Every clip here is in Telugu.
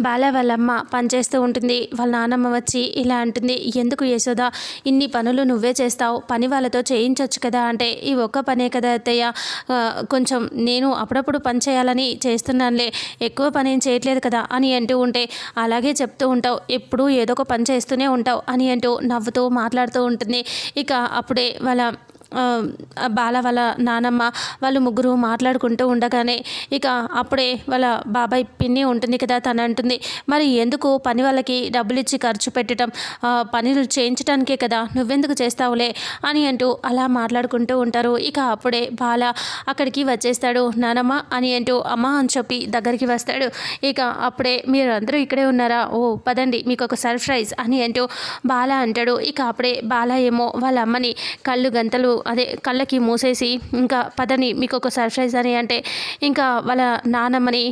బాల వాళ్ళమ్మ పనిచేస్తూ ఉంటుంది. వాళ్ళ నానమ్మ వచ్చి ఇలా అంటుంది ఎందుకు యశోద ఇన్ని పనులు నువ్వే చేస్తావు? పని వాళ్ళతో చేయించవచ్చు కదా అంటే ఈ ఒక్క పనే కదా అత్తయ్య. కొంచెం నేను అప్పుడప్పుడు పని చేయాలని చేస్తున్నానులే. ఎక్కువ పని ఏం చేయట్లేదు కదా అని అంటూ ఉంటే అలాగే చెప్తూ ఉంటావు. ఎప్పుడూ ఏదో ఒక పని చేస్తూనే ఉంటావు అని అంటూ నవ్వుతూ మాట్లాడుతూ ఉంటుంది. ఇక అప్పుడే వాళ్ళ బాల వాళ్ళ నానమ్మ వాళ్ళు ముగ్గురు మాట్లాడుకుంటూ ఉండగానే ఇక అప్పుడే వాళ్ళ బాబాయ్ పిన్ని ఉంటుంది కదా తను అంటుంది మరి ఎందుకు పని వాళ్ళకి డబ్బులు ఇచ్చి ఖర్చు పెట్టడం? పనులు చేయించడానికే కదా నువ్వెందుకు చేస్తావులే? అని అంటూ అలా మాట్లాడుకుంటూ ఉంటారు. ఇక అప్పుడే బాల అక్కడికి వచ్చేస్తాడు. నానమ్మ అని అంటూ అమ్మ అని చెప్పి దగ్గరికి వస్తాడు. ఇక అప్పుడే మీరు అందరూ ఇక్కడే ఉన్నారా? ఓ పదండి మీకు ఒక సర్ప్రైజ్ అని అంటూ బాల అంటాడు. ఇక అప్పుడే బాల ఏమో వాళ్ళ అమ్మని కళ్ళు గంతలు అదే కళ్ళకి మూసేసి ఇంకా పదని మీకు ఒక సర్ప్రైజ్ అని అంటే ఇంకా వాళ్ళ నానమ్మని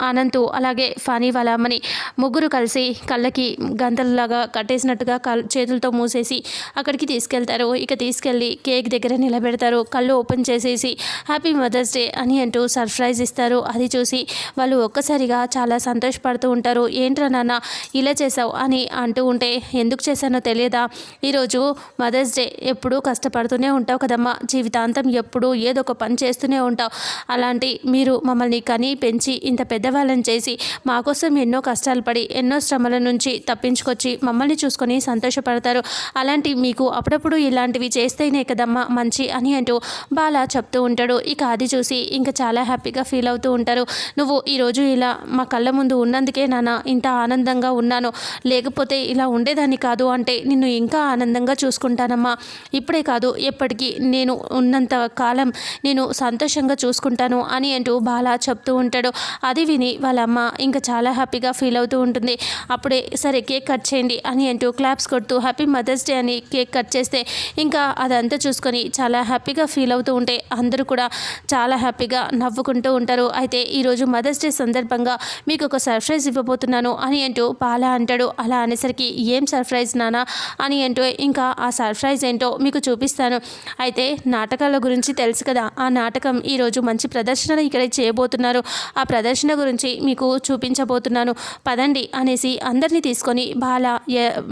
అనంతు అలాగే ఫనీ వాళ్ళ అమ్మని ముగ్గురు కలిసి కళ్ళకి గంతలలాగా కట్టేసినట్టుగా చేతులతో మూసేసి అక్కడికి తీసుకెళ్తారు. ఇక తీసుకెళ్ళి కేక్ దగ్గర నిలబెడతారు. కళ్ళు ఓపెన్ చేసేసి హ్యాపీ మదర్స్ డే అని అంటూ సర్ప్రైజ్ ఇస్తారు. అది చూసి వాళ్ళు ఒక్కసారిగా చాలా సంతోషపడుతూ ఉంటారు. ఏంట్రా నాన్న ఇలా చేసావు అని అంటూ ఉంటే ఎందుకు చేశానో తెలియదా? ఈరోజు మదర్స్ డే. ఎప్పుడూ కష్టపడుతూనే ఉంటావు కదమ్మా. జీవితాంతం ఎప్పుడూ ఏదో ఒక పని చేస్తూనే ఉంటావు. అలాంటి మీరు మమ్మల్ని కని పెంచి ఇంత పెద్దవాళ్ళని చేసి మా కోసం ఎన్నో కష్టాలు పడి ఎన్నో శ్రమల నుంచి తప్పించుకొచ్చి మమ్మల్ని చూసుకొని సంతోషపడతారు. అలాంటి మీకు అప్పుడప్పుడు ఇలాంటివి చేస్తేనే కదమ్మా మంచి అని అంటూ బాల చెప్తూ ఉంటాడు. ఇక అది చూసి ఇంకా చాలా హ్యాపీగా ఫీల్ అవుతూ ఉంటారు. నువ్వు ఈరోజు ఇలా మా కళ్ళ ముందు ఉన్నందుకే నాన్న ఇంత ఆనందంగా ఉన్నాను. లేకపోతే ఇలా ఉండేదాన్ని కాదు అంటే నిన్ను ఇంకా ఆనందంగా చూసుకుంటానమ్మా. ఇప్పుడే కాదు ఎప్పటికీ నేను ఉన్నంత కాలం నేను సంతోషంగా చూసుకుంటాను అని అంటూ బాల చెప్తూ ఉంటాడు. అది తిని వాళ్ళ అమ్మ ఇంకా చాలా హ్యాపీగా ఫీల్ అవుతూ ఉంటుంది. అప్పుడే సరే కేక్ కట్ చేయండి అని అంటూ క్లాప్స్ కొడుతూ హ్యాపీ మదర్స్ డే అని కేక్ కట్ చేస్తే ఇంకా అదంతా చూసుకొని చాలా హ్యాపీగా ఫీల్ అవుతూ ఉంటే అందరూ కూడా చాలా హ్యాపీగా నవ్వుకుంటూ ఉంటారు. అయితే ఈరోజు మదర్స్ డే సందర్భంగా మీకు ఒక సర్ప్రైజ్ ఇవ్వబోతున్నాను అని అంటూ బాలా అంటాడు. అలా అనేసరికి ఏం సర్ప్రైజ్ నానా అని అంటూ ఇంకా ఆ సర్ప్రైజ్ ఏంటో మీకు చూపిస్తాను. అయితే నాటకాల గురించి తెలుసు కదా ఆ నాటకం ఈరోజు మంచి ప్రదర్శన ఇక్కడ చేయబోతున్నారు. ఆ ప్రదర్శన గురించి మీకు చూపించబోతున్నాను. పదండి అనేసి అందరినీ తీసుకొని బాల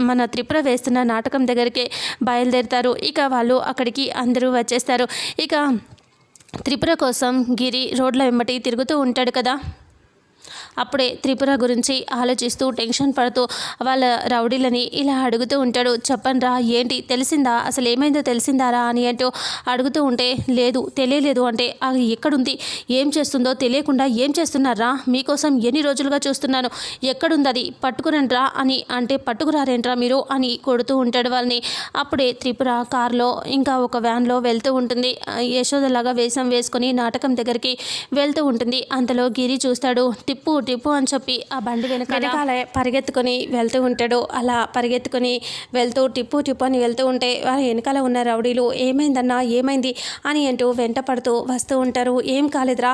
మన త్రిపుర వేస్తున్న నాటకం దగ్గరికి బయలుదేరుతారు. ఇక వాళ్ళు అక్కడికి అందరూ వచ్చేస్తారు. ఇక త్రిపుర కోసం గిరి రోడ్ల వెంబటి తిరుగుతూ ఉంటాడు కదా. అప్పుడే త్రిపుర గురించి ఆలోచిస్తూ టెన్షన్ పడుతూ వాళ్ళ రౌడీలని ఇలా అడుగుతూ ఉంటాడు. చెప్పండి రా ఏంటి? తెలిసిందా? అసలు ఏమైందో తెలిసిందారా అని అంటూ అడుగుతూ ఉంటే లేదు తెలియలేదు అంటే అది ఎక్కడుంది? ఏం చేస్తుందో తెలియకుండా ఏం చేస్తున్నారా? మీకోసం ఎన్ని రోజులుగా చూస్తున్నాను. ఎక్కడుంది అది పట్టుకురండ్రా అని అంటే పట్టుకురారేంట్రా మీరు? అని కొడుతూ ఉంటాడు వాళ్ళని. అప్పుడే త్రిపుర కారులో ఇంకా ఒక వ్యాన్లో వెళ్తూ ఉంటుంది. యశోదలాగా వేషం వేసుకొని నాటకం దగ్గరికి వెళ్తూ ఉంటుంది. అంతలో గిరి చూస్తాడు. టిప్పు టిప్పు అని చెప్పి ఆ బండి వెనక పరిగెత్తుకొని వెళ్తూ ఉంటాడు. అలా పరిగెత్తుకొని వెళ్తూ టిప్పు టిప్పు అని వెళ్తూ ఉంటే వారి వెనకాల ఉన్న రౌడీలు ఏమైందన్నా ఏమైంది? అని అంటూ వెంట పడుతూ వస్తూ ఉంటారు. ఏం కాలేదురా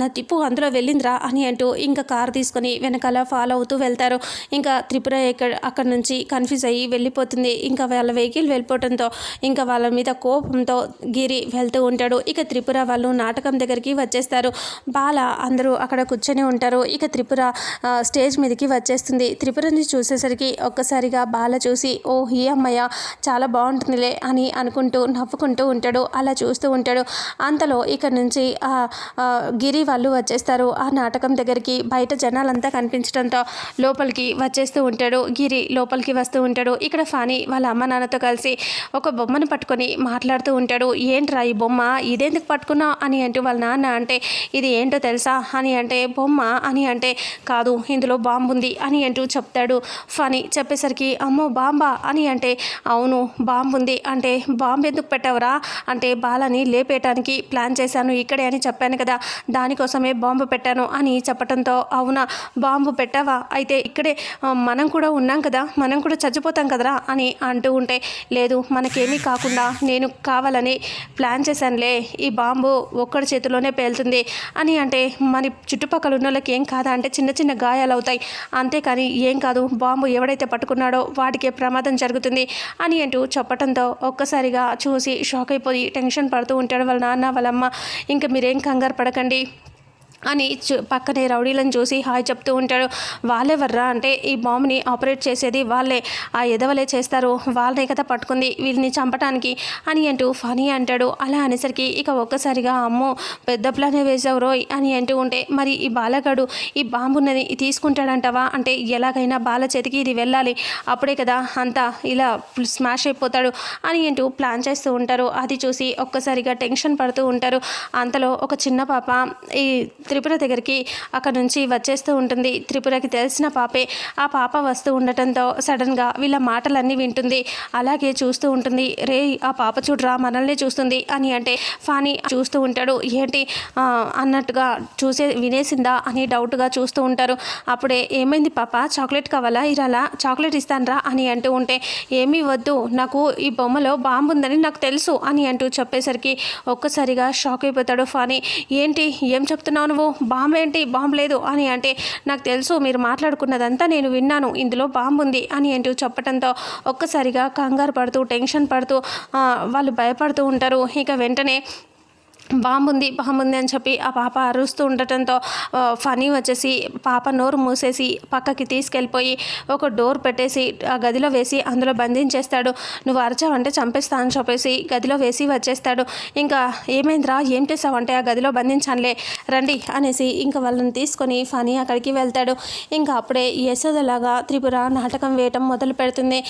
నా టిప్పు అందులో వెళ్ళిందిరా అని అంటూ ఇంకా కారు తీసుకొని వెనకాల ఫాలో అవుతూ వెళ్తారు. ఇంకా త్రిపుర ఎక్కడ అక్కడ నుంచి కన్ఫ్యూజ్ అయ్యి వెళ్ళిపోతుంది. ఇంకా వాళ్ళ వెహికల్ వెళ్ళిపోవడంతో ఇంకా వాళ్ళ మీద కోపంతో గిరి వెళ్తూ ఉంటాడు. ఇక త్రిపుర వాళ్ళు నాటకం దగ్గరికి వచ్చేస్తారు. బాల అందరూ అక్కడ కూర్చొని ఉంటారు ఇక త్రిపుర స్టేజ్ మీదకి వచ్చేస్తుంది. త్రిపురని చూసేసరికి ఒక్కసారిగా బాల చూసి ఓ ఈ అమ్మాయ చాలా బాగుంటుందిలే అని అనుకుంటూ నవ్వుకుంటూ ఉంటాడు. అలా చూస్తూ ఉంటాడు. అంతలో ఇక్కడ నుంచి గిరి వాళ్ళు వచ్చేస్తారు. ఆ నాటకం దగ్గరికి బయట జనాలంతా కనిపించడంతో లోపలికి వచ్చేస్తూ ఉంటాడు. గిరి లోపలికి వస్తూ ఉంటాడు. ఇక్కడ ఫాని వాళ్ళ అమ్మ నాన్నతో కలిసి ఒక బొమ్మను పట్టుకొని మాట్లాడుతూ ఉంటాడు. ఏంట్రా ఈ బొమ్మ? ఇదేందుకు పట్టుకున్నావు? అని అంటూ వాళ్ళ నాన్న అంటే ఇది ఏంటో తెలుసా? అని అంటే బొమ్మ అని అంటే కాదు ఇందులో బాంబు ఉంది అని అంటూ చెప్తాడు ఫనీ చెప్పేసరికి అమ్మో బాంబా అని అంటే అవును బాంబు ఉంది అంటే బాంబు ఎందుకు పెట్టావురా? అంటే బాలని లేపేయటానికి ప్లాన్ చేశాను ఇక్కడే అని చెప్పాను కదా దానికోసమే బాంబు పెట్టాను అని చెప్పడంతో అవునా బాంబు పెట్టావా? అయితే ఇక్కడే మనం కూడా ఉన్నాం కదా మనం కూడా చచ్చిపోతాం కదరా అని అంటూ ఉంటే లేదు మనకేమీ కాకుండా నేను కావాలని ప్లాన్ చేశానులే ఈ బాంబు ఒక్కడి చేతిలోనే పేలుతుంది అని అంటే మరి చుట్టుపక్కల ఉన్న వాళ్ళకి ఏం కాదా అంటే చిన్న చిన్న గాయాలు అవుతాయి. అంతేకాని ఏం కాదు బాంబు ఎవడైతే పట్టుకున్నాడో వాడికే ప్రమాదం జరుగుతుంది అని అంటూ చెప్పడంతో ఒక్కసారిగా చూసి షాక్ అయిపోయి టెన్షన్ పడుతూ ఉంటాడు వాళ్ళ నాన్న వాళ్ళమ్మ. ఇంకా మీరేం కంగారు పడకండి. అని చూ పక్కనే రౌడీలను చూసి హాయ్ చెప్తూ ఉంటాడు. వాళ్ళెవర్రా? అంటే ఈ బాంబుని ఆపరేట్ చేసేది వాళ్ళే. ఆ ఎదవలే చేస్తారు. వాళ్ళనే కదా పట్టుకుంది వీళ్ళని చంపటానికి అని అంటూ ఫనీ అంటాడు. అలా అనేసరికి ఇక ఒక్కసారిగా అమ్మో పెద్ద ప్లానే వేసావు రోయ్ అని అంటూ ఉంటే మరి ఈ బాలగాడు ఈ బాంబుని తీసుకుంటాడంటావా? అంటే ఎలాగైనా బాల చేతికి ఇది వెళ్ళాలి. అప్పుడే కదా అంతా ఇలా స్మాష్ అయిపోతాడు అని అంటూ ప్లాన్ చేస్తూ ఉంటారు. అది చూసి ఒక్కసారిగా టెన్షన్ పడుతూ ఉంటారు. అంతలో ఒక చిన్న పాప ఈ త్రిపుర దగ్గరికి అక్కడ నుంచి వచ్చేస్తూ ఉంటుంది. త్రిపురకి తెలిసిన పాపే ఆ పాప వస్తూ ఉండటంతో సడన్గా వీళ్ళ మాటలన్నీ వింటుంది. అలాగే చూస్తూ ఉంటుంది. రే ఆ పాప చూడరా మనల్ని చూస్తుంది అని అంటే ఫానీ చూస్తూ ఉంటాడు. ఏంటి అన్నట్టుగా చూసే వినేసిందా అని డౌట్గా చూస్తూ ఉంటారు. అప్పుడే ఏమైంది పాప? చాక్లెట్ కావాలా? ఇరాలా చాక్లెట్ ఇస్తానరా అని అంటూ ఉంటే ఏమీ వద్దు. నాకు ఈ బొమ్మలో బాంబు ఉందని నాకు తెలుసు అని అంటూ చెప్పేసరికి ఒక్కసారిగా షాక్ అయిపోతాడు ఫానీ. ఏంటి? ఏం చెప్తున్నావు నువ్వు? బాంబు ఏంటి? బాంబు లేదు అని అంటే నాకు తెలుసు మీరు మాట్లాడుకున్నదంతా నేను విన్నాను. ఇందులో బాంబు ఉంది అని అంటూ చెప్పడంతో ఒక్కసారిగా కంగారు పడుతూ టెన్షన్ పడుతూ వాళ్ళు భయపడుతూ ఉంటారు. ఇక వెంటనే బాంబు ఉంది అని చెప్పి ఆ పాప అరుస్తూ ఉండటంతో ఫనీ వచ్చేసి పాప నోరు మూసేసి పక్కకి తీసుకెళ్ళిపోయి ఒక డోర్ పెట్టేసి ఆ గదిలో వేసి అందులో బంధించేస్తాడు. నువ్వు అరచావంటే చంపేస్తా అని చెప్పేసి గదిలో వేసి వచ్చేస్తాడు. ఇంకా ఏమైందిరా? ఏం చేసావంటే ఆ గదిలో బంధించానులే. రండి అనేసి ఇంకా వాళ్ళని తీసుకొని ఫనీ అక్కడికి వెళ్తాడు. ఇంకా అప్పుడే యశోదలాగా త్రిపుర నాటకం వేయటం మొదలు పెడుతుంది.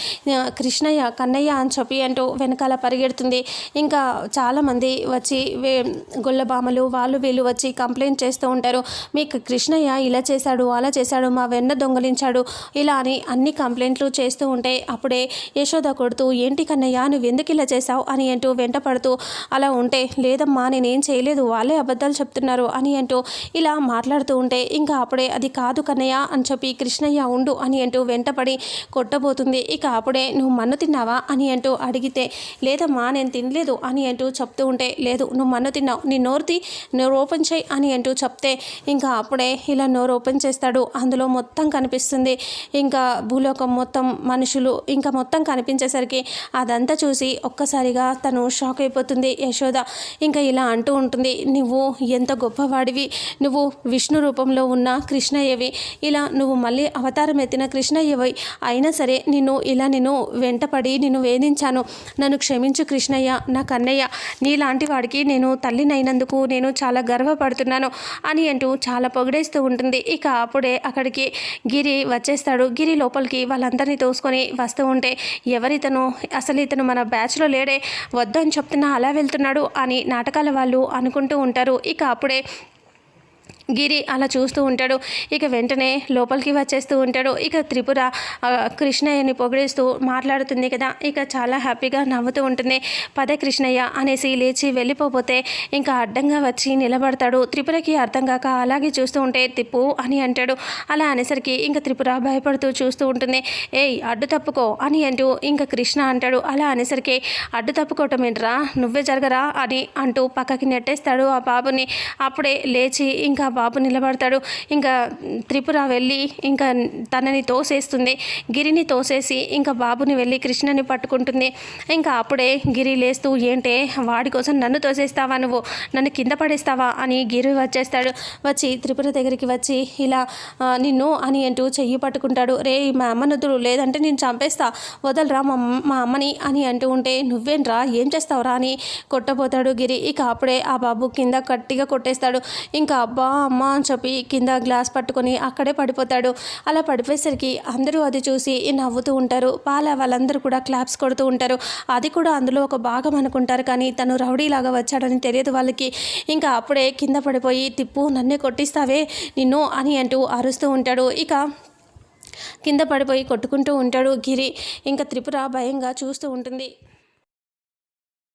కృష్ణయ్య కన్నయ్య అని చెప్పి అంటూ వెనకాల పరిగెడుతుంది. ఇంకా చాలామంది వచ్చి వే గొల్లబామలు వాళ్ళు వీళ్ళు వచ్చి కంప్లైంట్ చేస్తూ ఉంటారు. మీకు కృష్ణయ్య ఇలా చేశాడు అలా చేశాడు మా వెన్న దొంగలించాడు ఇలా అని అన్ని కంప్లైంట్లు చేస్తూ ఉంటే అప్పుడే యశోద కొడుతూ ఏంటి కన్నయ్య నువ్వు ఎందుకు ఇలా చేశావు? అని అంటూ వెంట పడుతూ అలా ఉంటే లేదమ్మా నేనేం చేయలేదు వాళ్ళే అబద్ధాలు చెప్తున్నారు అని అంటూ ఇలా మాట్లాడుతూ ఉంటే ఇంకా అప్పుడే అది కాదు కన్నయ్య అని చెప్పి కృష్ణయ్య ఉండు అని అంటూ వెంటపడి కొట్టబోతుంది. ఇక అప్పుడే నువ్వు మన్ను తిన్నావా? అని అంటూ అడిగితే లేదమ్మా నేను తినలేదు అని అంటూ చెప్తూ ఉంటే లేదు నువ్వు మన్ను తిన్నావు నీ నోరుతి నోరు ఓపెన్ చేయి అని అంటూ చెప్తే ఇంకా అప్పుడే ఇలా నోరు ఓపెన్ చేస్తాడు. అందులో మొత్తం కనిపిస్తుంది. ఇంకా భూలోకం మొత్తం మనుషులు ఇంకా మొత్తం కనిపించేసరికి అదంతా చూసి ఒక్కసారిగా తను షాక్ అయిపోతుంది. యశోద ఇంకా ఇలా అంటూ ఉంటుంది. నువ్వు ఎంత గొప్పవాడివి. నువ్వు విష్ణు రూపంలో ఉన్న కృష్ణయ్యవి. ఇలా నువ్వు మళ్ళీ అవతారం ఎత్తిన కృష్ణయ్యవి. అయినా సరే నిన్ను ఇలా నేను వెంటపడి నిన్ను వేధించాను. నన్ను క్షమించు కృష్ణయ్య నా కన్నయ్య. నీలాంటి వాడికి నేను తల్లినైనందుకు నేను చాలా గర్వపడుతున్నాను అని అంటూ చాలా పొగిడేస్తూ ఉంటుంది. ఇక అప్పుడే అక్కడికి గిరి వచ్చేస్తాడు. గిరి లోపలికి వాళ్ళందరినీ తోసుకొని వస్తూ ఉంటే ఎవరితను? అసలు ఇతను మన బ్యాచ్లో లేడే వద్దని చెప్తున్నా అలా వెళ్తున్నాడు అని నాటకాల వాళ్ళు అనుకుంటూ ఉంటారు. ఇక అప్పుడే గిరి అలా చూస్తూ ఉంటాడు. ఇక వెంటనే లోపలికి వచ్చేస్తూ ఉంటాడు. ఇక త్రిపుర కృష్ణయ్యని పొగిడేస్తూ మాట్లాడుతుంది కదా. ఇక చాలా హ్యాపీగా నవ్వుతూ ఉంటుంది. పదే కృష్ణయ్య అనేసి లేచి వెళ్ళిపోతే ఇంకా అడ్డంగా వచ్చి నిలబడతాడు. త్రిపురకి అర్థం కాక అలాగే చూస్తూ ఉంటే తిప్పు అని అంటాడు. అలా అనేసరికి ఇంకా త్రిపుర భయపడుతూ చూస్తూ ఉంటుంది. ఏయ్ అడ్డు తప్పుకో అని అంటూ ఇంకా కృష్ణ అంటాడు. అలా అనేసరికి అడ్డు తప్పుకోవటం ఏంట్రా? నువ్వే జరగరా అని అంటూ పక్కకి నెట్టేస్తాడు ఆ బాబుని. అప్పుడే లేచి ఇంకా బాబు నిలబడతాడు. ఇంకా త్రిపుర వెళ్ళి ఇంకా తనని తోసేస్తుంది. గిరిని తోసేసి ఇంకా బాబుని వెళ్ళి కృష్ణని పట్టుకుంటుంది. ఇంకా అప్పుడే గిరి లేస్తూ ఏంటే వాడి కోసం నన్ను తోసేస్తావా నువ్వు? నన్ను కింద పడేస్తావా? అని గిరి వచ్చేస్తాడు. వచ్చి త్రిపుర దగ్గరికి వచ్చి ఇలా నిన్ను అని అంటూ చెయ్యి పట్టుకుంటాడు. రే మా అమ్మ నుదురు లేదంటే నేను చంపేస్తా. వదలరా మా మా అమ్మని? అని అంటూ ఉంటే నువ్వేంట్రా? ఏం చేస్తావురా? అని కొట్టబోతాడు గిరి. ఇక అప్పుడే ఆ బాబు కింద గట్టిగా కొట్టేస్తాడు. ఇంకా అబ్బా అమ్మ అని చెప్పి కింద గ్లాస్ పట్టుకొని అక్కడే పడిపోతాడు. అలా పడిపోయేసరికి అందరూ అది చూసి నవ్వుతూ ఉంటారు. పాల వాళ్ళందరూ కూడా క్లాప్స్ కొడుతూ ఉంటారు. అది కూడా అందులో ఒక భాగం అనుకుంటారు కానీ తను రౌడీలాగా వచ్చాడని తెలియదు వాళ్ళకి. ఇంకా అప్పుడే కింద పడిపోయి తిప్పు నన్నే కొట్టిస్తావే నిన్ను అని అంటూ అరుస్తూ ఉంటాడు. ఇక కింద పడిపోయి కొట్టుకుంటూ ఉంటాడు గిరి. ఇంకా త్రిపుర భయంగా చూస్తూ ఉంటుంది.